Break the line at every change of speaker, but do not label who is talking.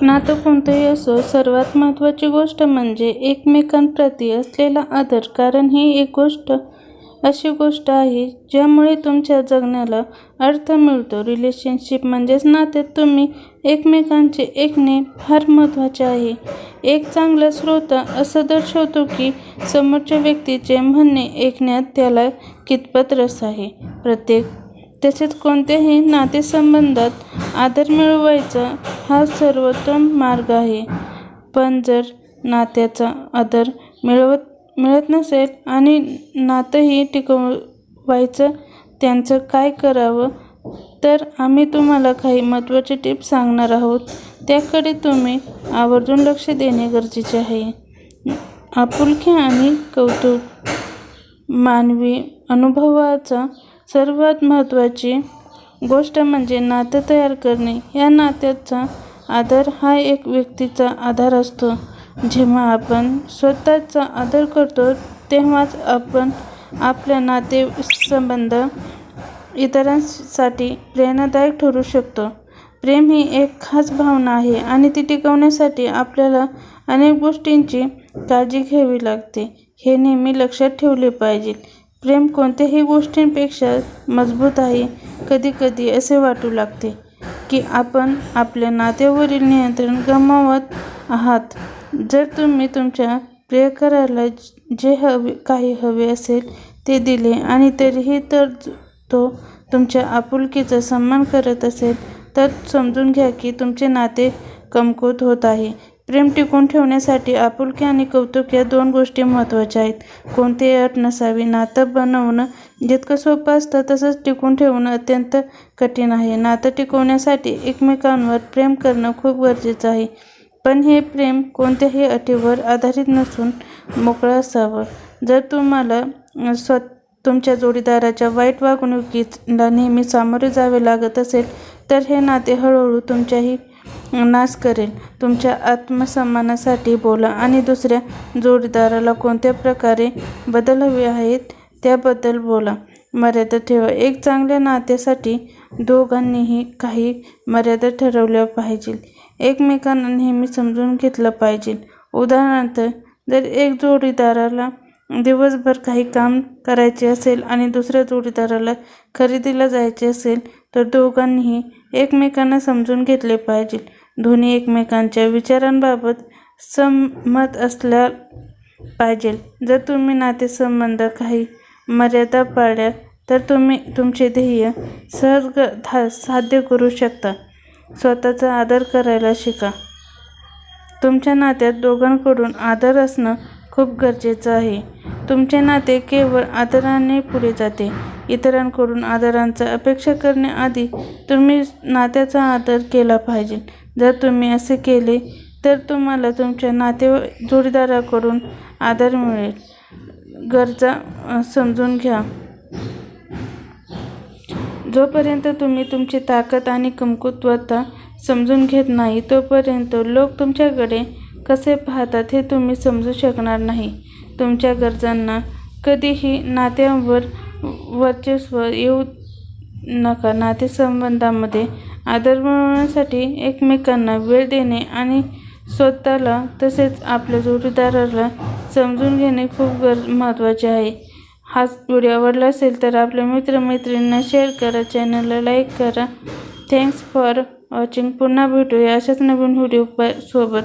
नातं कोणतंही असो सर्वात महत्त्वाची गोष्ट म्हणजे एकमेकांप्रती असलेला आदर. कारण ही एक गोष्ट अशी गोष्ट आहे ज्यामुळे तुमच्या जगण्याला अर्थ मिळतो. रिलेशनशिप म्हणजेच नात्यात तुम्ही एकमेकांचे ऐकणे फार महत्त्वाचे आहे. एक चांगला श्रोता असं दर्शवतो की समोरच्या व्यक्तीचे म्हणणे ऐकण्यात त्याला कितपत रस आहे. प्रत्येक तसेच कोणत्याही नातेसंबंधात आदर मिळवायचा हा सर्वोत्तम मार्ग आहे. पण जर नात्याचा आदर मिळवत मिळत नसेल आणि नातंही टिकवायचं त्यांचं काय करावं? तर आम्ही तुम्हाला काही महत्त्वाचे टिप्स सांगणार आहोत. त्याकडे तुम्ही आवर्जून लक्ष देणे गरजेचे आहे. आपुलकी आणि कौतुक मानवी अनुभवाचा सर्वात महत्त्वाची गोष्ट म्हणजे नातं तयार करणे. या नात्याचा आदर हा एक व्यक्तीचा आधार असतो. जेव्हा आपण स्वतःचा आदर करतो तेव्हाच आपण आपल्या नातेसंबंध इतरांसाठी प्रेरणादायक ठरू शकतो. प्रेम ही एक खास भावना आहे आणि ती टिकवण्यासाठी आपल्याला अनेक गोष्टींची काळजी घ्यावी लागते. हे नेहमी लक्षात ठेवले पाहिजे. प्रेम कोणत्याही गोष्टींपेक्षा मजबूत आहे कधीकधी असे वाटू लागते की आपण आपल्या नात्यावरील नियंत्रण गमावत आहात. जर तुम्ही तुमच्या प्रियकराला जे हवे काही हवे असेल ते दिले आणि तरीही तर तो तुमच्या आपुलकीचा सन्मान करत असेल तर समजून घ्या की तुमचे नाते कमकुवत होत आहे. प्रेम टिकवून ठेवण्यासाठी आपुलकी आणि कौतुक या दोन गोष्टी महत्त्वाच्या आहेत. कोणतीही अट नसावी नातं बनवणं जितकं सोपं असतं तसंच टिकून ठेवणं अत्यंत कठीण आहे. नातं टिकवण्यासाठी एकमेकांवर प्रेम करणं खूप गरजेचं आहे. पण हे प्रेम कोणत्याही अटीवर आधारित नसून मोकळं असावं. जर तुम्हाला स्व तुमच्या जोडीदाराच्या वाईट वागणुकीला नेहमी सामोरे जावे लागत असेल तर हे नाते हळूहळू तुमच्याही नाश करेल. तुमच्या आत्मसन्मानासाठी बोला आणि दुसऱ्या जोडीदाराला कोणत्या प्रकारे बदल हवे आहेत त्याबद्दल बोला. मर्यादा ठेवा. एक चांगल्या नात्यासाठी दोघांनीही काही मर्यादा ठरवल्या पाहिजे एकमेकांना नेहमी समजून घेतलं पाहिजे उदाहरणार्थ जर एक जोडीदाराला दिवसभर काही काम करायचे असेल आणि दुसऱ्या जोडीदाराला खरेदीला जायचे असेल तर दोघांनीही एकमेकांना समजून घेतले पाहिजे. दोन्ही एकमेकांच्या विचारांबाबत सहमत असल्या पाहिजे. जर तुम्ही नातेसंबंध काही मर्यादा पाळल्या तर तुम्ही तुमचे ध्येय सहज धा साध्य करू शकता. स्वतःचा आदर करायला शिका. तुमच्या नात्यात दोघांकडून आदर असणं खूप गरजेचं आहे. तुमचे नाते केवळ आदराने पुढे जाते. इतरांकडून आदरांचा अपेक्षा करण्याआधी तुम्ही नात्याचा आदर केला पाहिजे. जर तुम्ही असे केले तर तुम्हाला तुमच्या नाते जोडीदाराकडून आदर मिळेल. गरजा समजून घ्या. जोपर्यंत तुम्ही तुमची ताकद आणि कमकुवतता समजून घेत नाही तोपर्यंत लोक तुमच्याकडे कसे पाहतात हे तुम्ही समजू शकणार नाही. तुमच्या गरजांना कधीही नात्यांवर वर्चस्व येऊ नका. नातेसंबंधामध्ये आदर मिळवण्यासाठी एकमेकांना वेळ देणे आणि स्वतःला तसेच आपल्या जोडीदाराला समजून घेणे खूप गर महत्त्वाचे आहे. हा व्हिडिओ आवडला असेल तर आपल्या मित्रमैत्रिणींना शेअर करा. चॅनलला लाईक करा. थँक्स फॉर वॉचिंग पुन्हा भेटूया अशाच नवीन व्हिडिओ सोबत.